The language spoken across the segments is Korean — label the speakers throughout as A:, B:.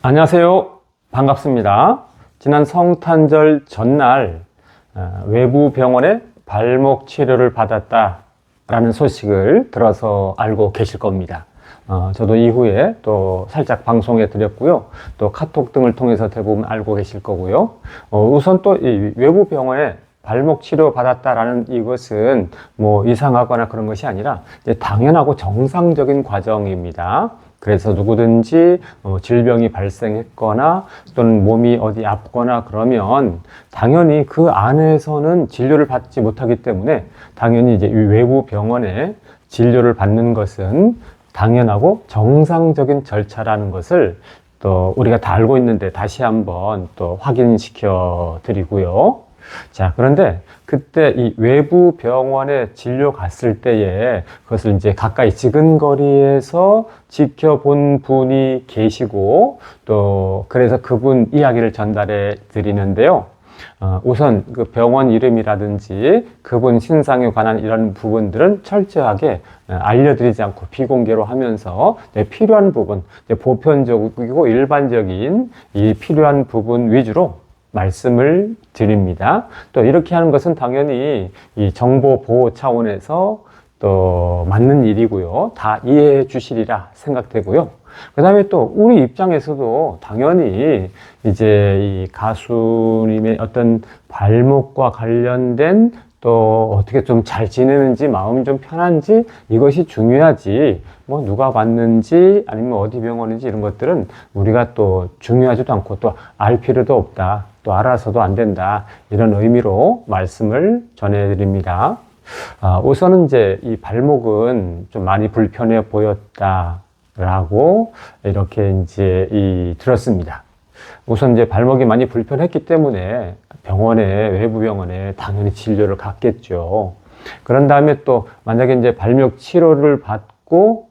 A: 안녕하세요. 반갑습니다. 지난 성탄절 전날 어, 외부 병원에 발목 치료를 받았다라는 소식을 들어서 알고 계실 겁니다. 어, 저도 이후에 또 살짝 방송에 드렸고요. 또 카톡 등을 통해서 대부분 알고 계실 거고요. 어, 우선 또 이 외부 병원에 발목 치료 받았다라는 이것은 뭐 이상하거나 그런 것이 아니라 당연하고 정상적인 과정입니다. 그래서 누구든지 어, 질병이 발생했거나 또는 몸이 어디 아프거나 그러면 당연히 그 안에서는 진료를 받지 못하기 때문에 당연히 이제 이 외부 병원에 진료를 받는 것은 당연하고 정상적인 절차라는 것을 또 우리가 다 알고 있는데 다시 한번 또 확인시켜 드리고요. 자, 그런데 그때 이 외부 병원에 진료 갔을 때에 그것을 이제 가까이 지근거리에서 지켜본 분이 계시고 또 그래서 그분 이야기를 전달해 드리는데요. 어, 우선 그 병원 이름이라든지 그분 신상에 관한 이런 부분들은 철저하게 어, 알려드리지 않고 비공개로 하면서 필요한 부분, 보편적이고 일반적인 이 필요한 부분 위주로 말씀을 드립니다. 또 이렇게 하는 것은 당연히 이 정보 보호 차원에서 또 맞는 일이고요. 다 이해해 주시리라 생각되고요. 그 다음에 또 우리 입장에서도 당연히 이제 이 가수님의 어떤 발목과 관련된 또 어떻게 좀 잘 지내는지 마음이 좀 편한지 이것이 중요하지 뭐 누가 봤는지 아니면 어디 병원인지 이런 것들은 우리가 또 중요하지도 않고 또 알 필요도 없다 또 알아서도 안 된다 이런 의미로 말씀을 전해드립니다. 아, 우선은 이제 이 발목은 좀 많이 불편해 보였다라고 이렇게 이제 이 들었습니다. 우선 이제 발목이 많이 불편했기 때문에 병원에 외부 병원에 당연히 진료를 갔겠죠. 그런 다음에 또 만약에 이제 발목 치료를 받고 어,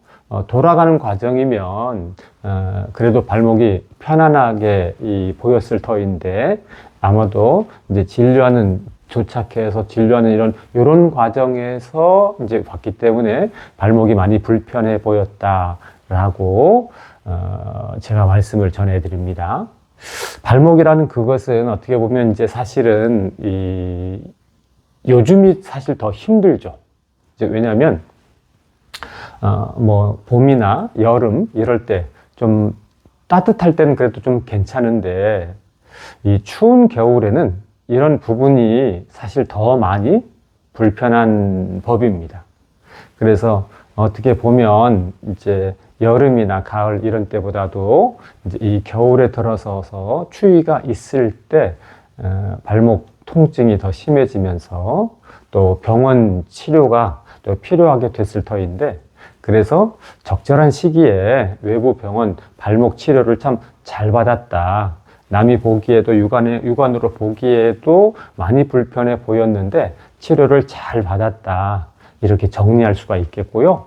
A: 돌아가는 과정이면 어, 그래도 발목이 편안하게 이 보였을 터인데 아마도 이제 진료하는 도착해서 진료하는 이런 이런 과정에서 이제 봤기 때문에 발목이 많이 불편해 보였다라고 어, 제가 말씀을 전해드립니다. 발목이라는 그것은 어떻게 보면 이제 사실은 이 요즘이 사실 더 힘들죠. 왜냐하면 어, 뭐 봄이나 여름 이럴 때 좀 따뜻할 때는 그래도 좀 괜찮은데 이 추운 겨울에는 이런 부분이 사실 더 많이 불편한 법입니다. 그래서 어떻게 보면 이제 여름이나 가을 이런 때보다도 이제 이 겨울에 들어서서 추위가 있을 때 어, 발목 통증이 더 심해지면서 또 병원 치료가 또 필요하게 됐을 터인데 그래서 적절한 시기에 외부 병원 발목 치료를 참 잘 받았다. 남이 보기에도 육안에, 육안으로 보기에도 많이 불편해 보였는데 치료를 잘 받았다. 이렇게 정리할 수가 있겠고요.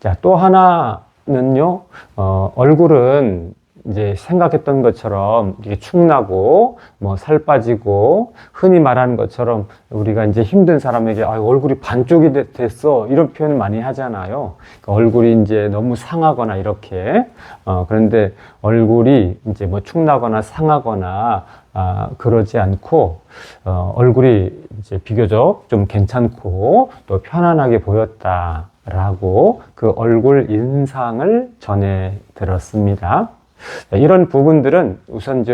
A: 자, 또 하나는요, 어, 얼굴은 이제 생각했던 것처럼 이게 축나고 뭐 살 빠지고 흔히 말하는 것처럼 우리가 이제 힘든 사람에게 아, 얼굴이 반쪽이 되- 됐어 이런 표현 많이 하잖아요. 그러니까 얼굴이 이제 너무 상하거나 이렇게 어, 그런데 얼굴이 이제 뭐 축나거나 상하거나 아, 그러지 않고 어, 얼굴이 이제 비교적 좀 괜찮고 또 편안하게 보였다 라고 그 얼굴 인상을 전해 들었습니다. 네, 이런 부분들은 우선 저,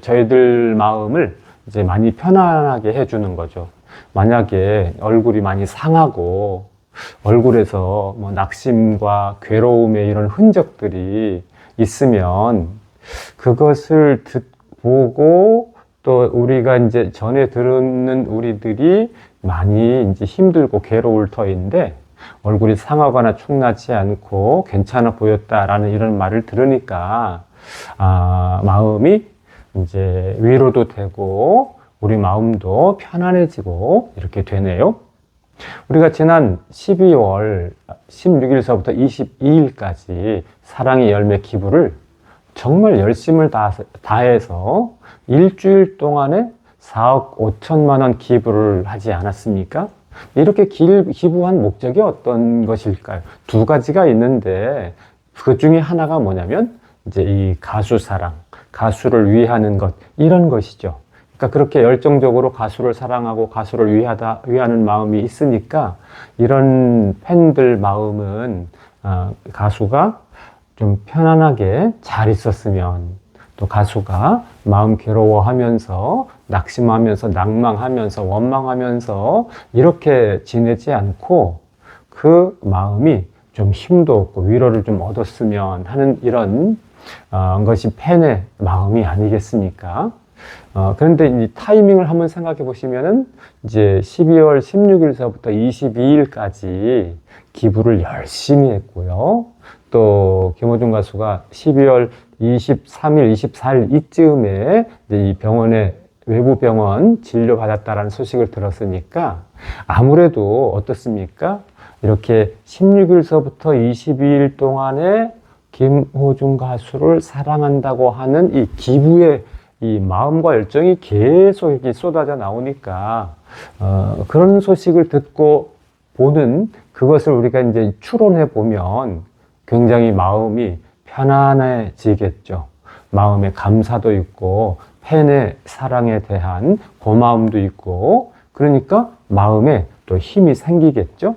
A: 저희들 마음을 이제 많이 편안하게 해주는 거죠. 만약에 얼굴이 많이 상하고 얼굴에서 뭐 낙심과 괴로움의 이런 흔적들이 있으면 그것을 듣, 보고 또 우리가 이제 전에 들은 우리들이 많이 이제 힘들고 괴로울 터인데 얼굴이 상하거나 축나지 않고 괜찮아 보였다라는 이런 말을 들으니까 아, 마음이 이제 위로도 되고 우리 마음도 편안해지고 이렇게 되네요. 우리가 지난 12월 16일서부터 22일까지 사랑의 열매 기부를 정말 열심을 다- 다해서 일주일 동안에 4억 5천만 원 기부를 하지 않았습니까? 이렇게 길- 기부한 목적이 어떤 것일까요? 두 가지가 있는데 그 중에 하나가 뭐냐면 이제 이 가수 사랑, 가수를 위하는 것, 이런 것이죠. 그러니까 그렇게 열정적으로 가수를 사랑하고 가수를 위하다, 위하는 마음이 있으니까 이런 팬들 마음은 어, 가수가 좀 편안하게 잘 있었으면 또 가수가 마음 괴로워하면서 낙심하면서 낭망하면서 원망하면서 이렇게 지내지 않고 그 마음이 좀 힘도 얻고 위로를 좀 얻었으면 하는 이런 어, 것이 팬의 마음이 아니겠습니까? 어, 그런데 이 타이밍을 한번 생각해 보시면은 이제 12월 16일서부터 22일까지 기부를 열심히 했고요. 또 김호중 가수가 12월 23일, 24일 이쯤에 이 병원에 외부 병원 진료 받았다라는 소식을 들었으니까 아무래도 어떻습니까? 이렇게 16일서부터 22일 동안에 김호중 가수를 사랑한다고 하는 이 기부의 이 마음과 열정이 계속 이렇게 쏟아져 나오니까 어, 그런 소식을 듣고 보는 그것을 우리가 이제 추론해 보면 굉장히 마음이 편안해지겠죠. 마음에 감사도 있고 팬의 사랑에 대한 고마움도 있고 그러니까 마음에 또 힘이 생기겠죠.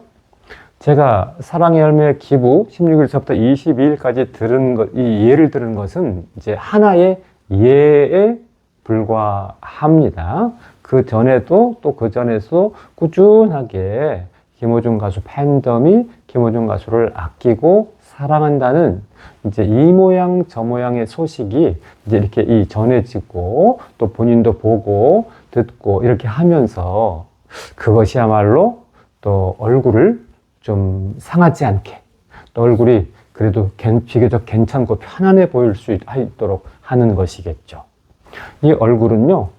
A: 제가 사랑의 열매 기부 16일서부터 22일까지 들은 것, 이 예를 들은 것은 이제 하나의 예에 불과합니다. 그 전에도 또 그 전에도 꾸준하게 김호중 가수 팬덤이 김호중 가수를 아끼고 사랑한다는 이제 이 모양 저 모양의 소식이 이제 이렇게 이 전해지고 또 본인도 보고 듣고 이렇게 하면서 그것이야말로 또 얼굴을 좀 상하지 않게 또 얼굴이 그래도 비교적 괜찮고 편안해 보일 수 있도록 하는 것이겠죠. 이 얼굴은요,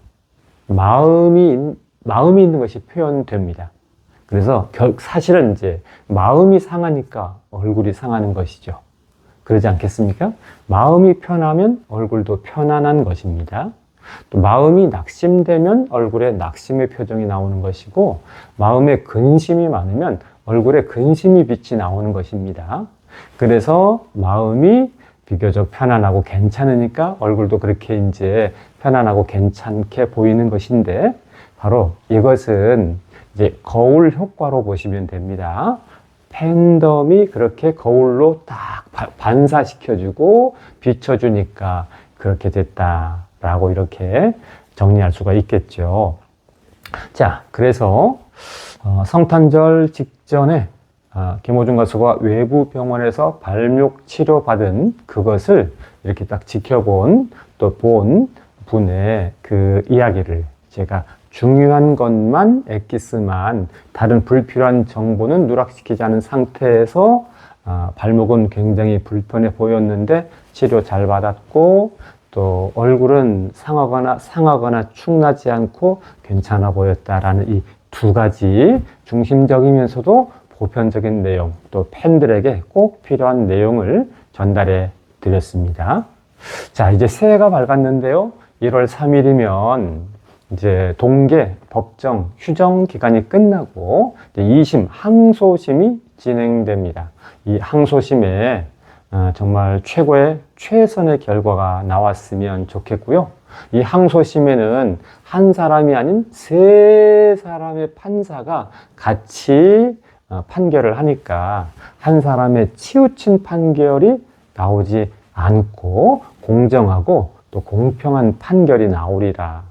A: 마음이, 마음이 있는 것이 표현됩니다. 그래서 결, 사실은 이제 마음이 상하니까 얼굴이 상하는 것이죠. 그러지 않겠습니까? 마음이 편하면 얼굴도 편안한 것입니다. 또 마음이 낙심되면 얼굴에 낙심의 표정이 나오는 것이고 마음에 근심이 많으면 얼굴에 근심이 빛이 나오는 것입니다. 그래서 마음이 비교적 편안하고 괜찮으니까 얼굴도 그렇게 이제 편안하고 괜찮게 보이는 것인데 바로 이것은 이제 거울 효과로 보시면 됩니다. 팬덤이 그렇게 거울로 딱 반사시켜주고 비춰주니까 그렇게 됐다라고 이렇게 정리할 수가 있겠죠. 자, 그래서 어, 성탄절 직전에 아, 김호중 가수가 외부 병원에서 발목 치료받은 그것을 이렇게 딱 지켜본 또 본 분의 그 이야기를 제가 중요한 것만 엑기스만 다른 불필요한 정보는 누락시키지 않은 상태에서 아, 발목은 굉장히 불편해 보였는데 치료 잘 받았고 또 얼굴은 상하거나 상하거나 축나지 않고 괜찮아 보였다라는 이 두 가지 중심적이면서도 보편적인 내용, 또 팬들에게 꼭 필요한 내용을 전달해 드렸습니다. 자, 이제 새해가 밝았는데요. 1월 3일이면 이제 동계 법정 휴정 기간이 끝나고 2심 항소심이 진행됩니다. 이 항소심에 어, 정말 최고의 최선의 결과가 나왔으면 좋겠고요. 이 항소심에는 한 사람이 아닌 세 사람의 판사가 같이 어, 판결을 하니까 한 사람의 치우친 판결이 나오지 않고 공정하고 또 공평한 판결이 나오리라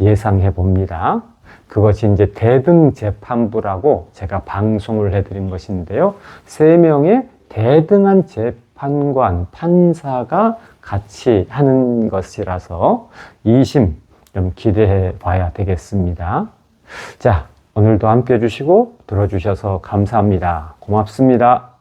A: 예상해 봅니다. 그것이 이제 대등 재판부라고 제가 방송을 해드린 것인데요. 세 명의 대등한 재판관, 판사가 같이 하는 것이라서 2심 좀 기대해 봐야 되겠습니다. 자, 오늘도 함께 해주시고 들어주셔서 감사합니다. 고맙습니다.